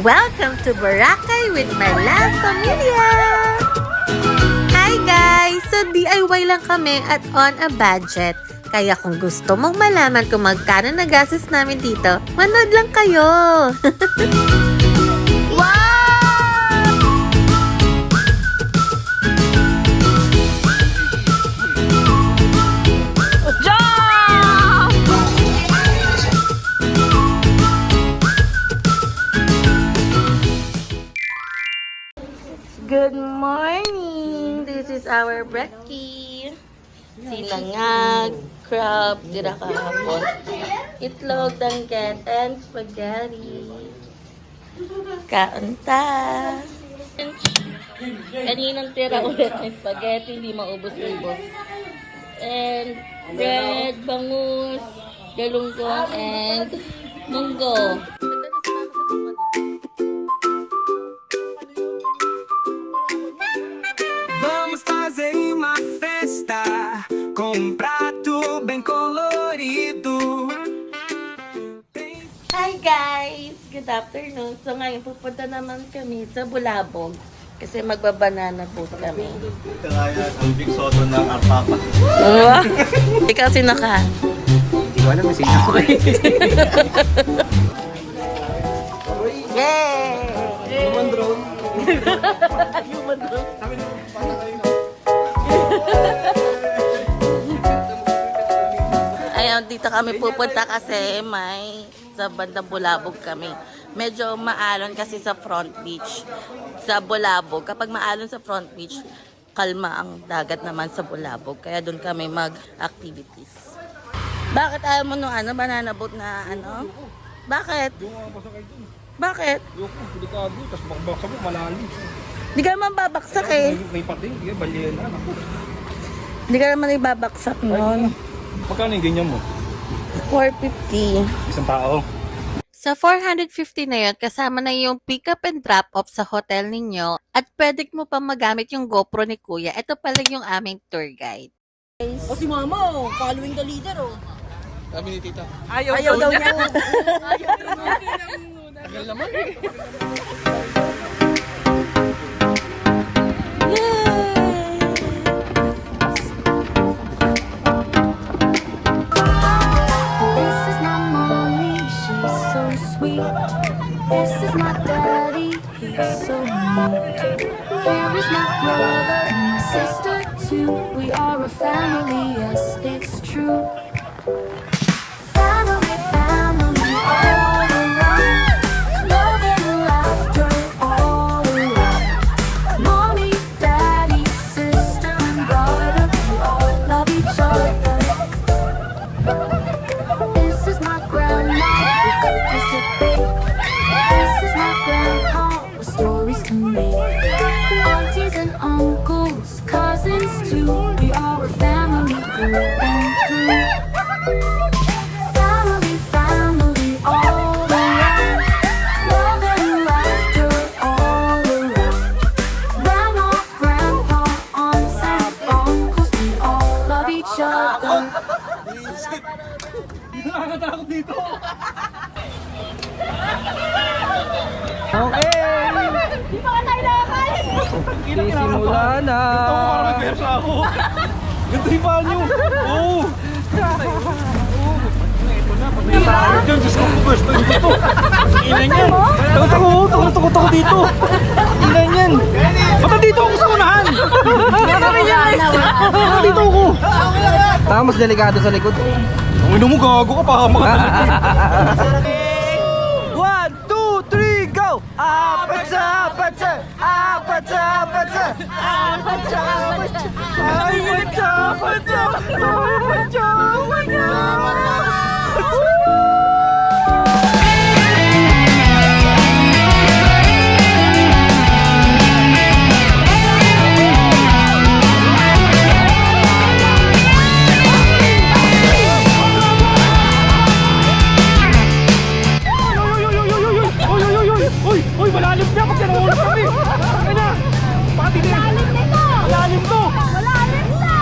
Welcome to Boracay with my love familia! Hi guys! So DIY lang kami at on a budget. Kaya kung gusto mong malaman kung magkano nagastos namin dito, manood lang kayo! Good morning! This is our brekkie. Sinangag, crab, tira kahapon. Itlog, dangket, and spaghetti. Kaunta! Kaninang tira ulit ng spaghetti, hindi maubos-ubos. And bread, bangus, galunggong, and munggo. Hi guys! Good afternoon. So ngayon pupunta naman kami sa Bulabog kasi magbabanana boat kami. Kaya ang big soto ng alpapa. Ikaw sino ka? Hindi ko alam kung sino ako eh. Yay! Human drone. Human drone. Ayun, dito kami pupunta kasi may sa bandang Bulabog kami. Medyo maalon kasi sa front beach. Sa Bulabog, kapag maalon sa front beach, kalma ang dagat naman sa Bulabog. Kaya doon kami mag-activities. Bakit ayaw mo nung ano, banana boat na ano? Bakit? Bakit? Yoko, delikado. Tapos bakbak mo, malalim. Hindi ka naman babaksak eh. May, may pating, hindi balyena. Ako. Hindi ka naman ibabaksak nun. Magkano yung ganyan mo? 450. Isang tao. Sa 450 na yun, kasama na yung pick up and drop off sa hotel ninyo at pwede mo pa magamit yung GoPro ni Kuya. Ito pala yung aming tour guide. O si mama, oh, following the leader, oh. Sabi ni tita. Ayaw, daw niya. Tagal naman. This is my daddy, he's so neat. Here is my brother and my sister too. We are a family, yes, it's true. Too. We are a family through and through. Family, family, all around. Love and laughter all around. Grandma, grandpa, aunts and uncles, we all love each other. Nakakatakot dito. Sisimula na. Ito ko parang nagpersa ako. Ganito yung banyo. Oo. Parang dyan, Diyos ko, gusto dito. Ilan yan. Takot ako, takot ako, takot dito. Ilan yan. Ba't dito ako sa unahan? Ba't dito ako? Tama, mas delikado sa likod. Ang ino mo, gago ka pa. One, two, three, go! Apatsa, apatsa, apatsa, Bachcha Bachcha Bachcha Bachcha Bachcha Bachcha Uy, malalim na! Pag nanawala kami! Malalim nito! Malalim to! Malalim to!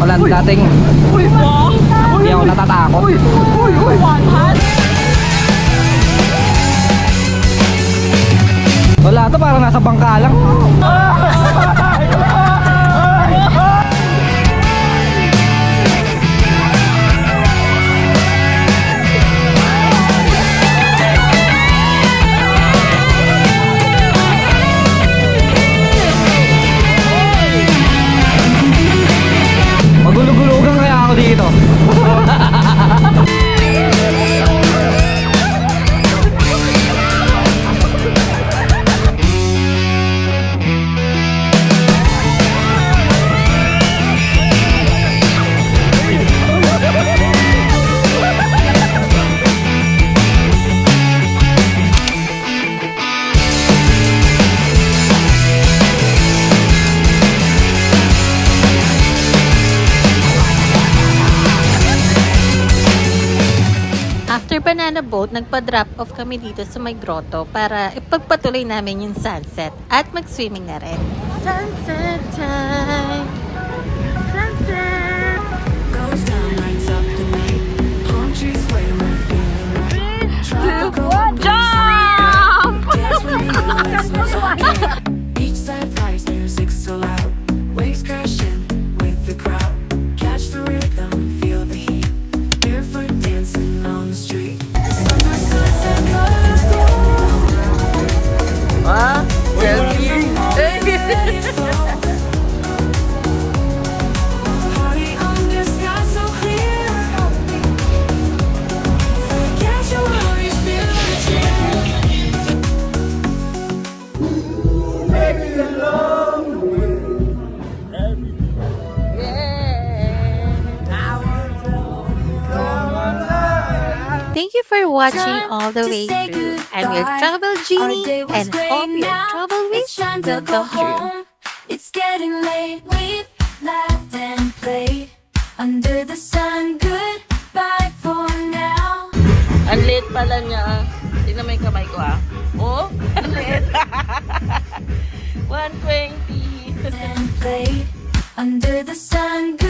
Wala na dating. Uy, wow! Hindi ako natatakot. Uy, uy, uy! Wala to, parang nasa bangka lang. Ah! Boat, nagpa-drop off kami dito sa may grotto para ipagpatuloy namin yung sunset at mag-swimming na rin. Sunset time! Thank you for watching all the way through. I'm your travel genie and hope your travel wish will come true. It's getting late. We've laughed and played under the sun. Goodbye for now. Ang liit pala niya. ah. Tingnan mo yung kamay ko ah. Oh, ang liit. 120. And played under the sun.